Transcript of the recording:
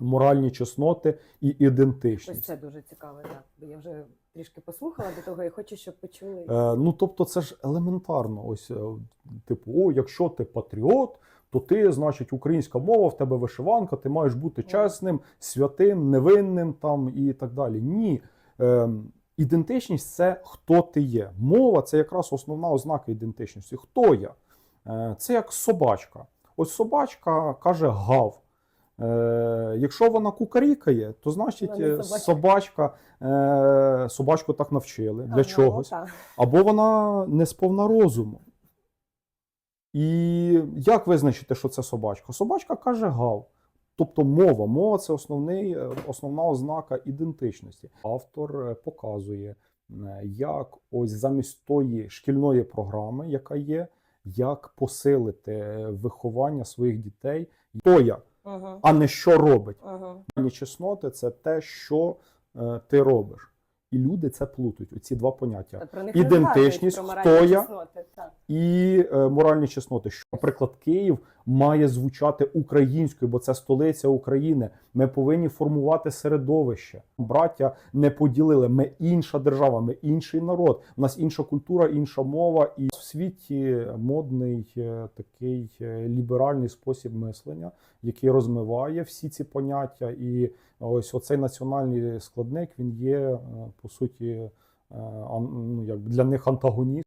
моральні чесноти і Ось це дуже цікаво, так. Бо я вже трішки послухала до того і хочу, щоб почули. Е, ну тобто, це ж елементарно. Ось, е, типу, о, якщо ти патріот, то ти, значить, українська мова, в тебе вишиванка, ти маєш бути чесним, святим, невинним там і так далі. Ні. Е, ідентичність це хто ти є. Мова це якраз основна ознака ідентичності. Хто я? Е, це як собачка. Ось собачка каже гав. Е, якщо вона кукарікає, то значить е, собачка. е, собачку так навчили для Ага, чогось так. або вона не сповна розуму. І як визначити, що це собачка? Собачка каже гав. Тобто мова. Мова це основний, е, основна ознака ідентичності. Автор е, показує, як ось замість тої шкільної програми, яка є, як посилити виховання своїх дітей. Хто я, Угу. а не що робить. Угу. Чесноти це те, що е, ти робиш. І люди це плутають. Оці два поняття. Про них Ідентичність, про хто я? чесноти, так. і е, моральні чесноти. Що, наприклад, Київ має звучати українською, бо це столиця України. Ми повинні формувати середовище. Браття не поділили. Ми інша держава, ми інший народ. У нас інша культура, інша мова. І світі модний е, такий е, ліберальний спосіб мислення, який розмиває всі ці поняття. І ось оцей національний складник він є е, по суті. ну, як для них антагоніст.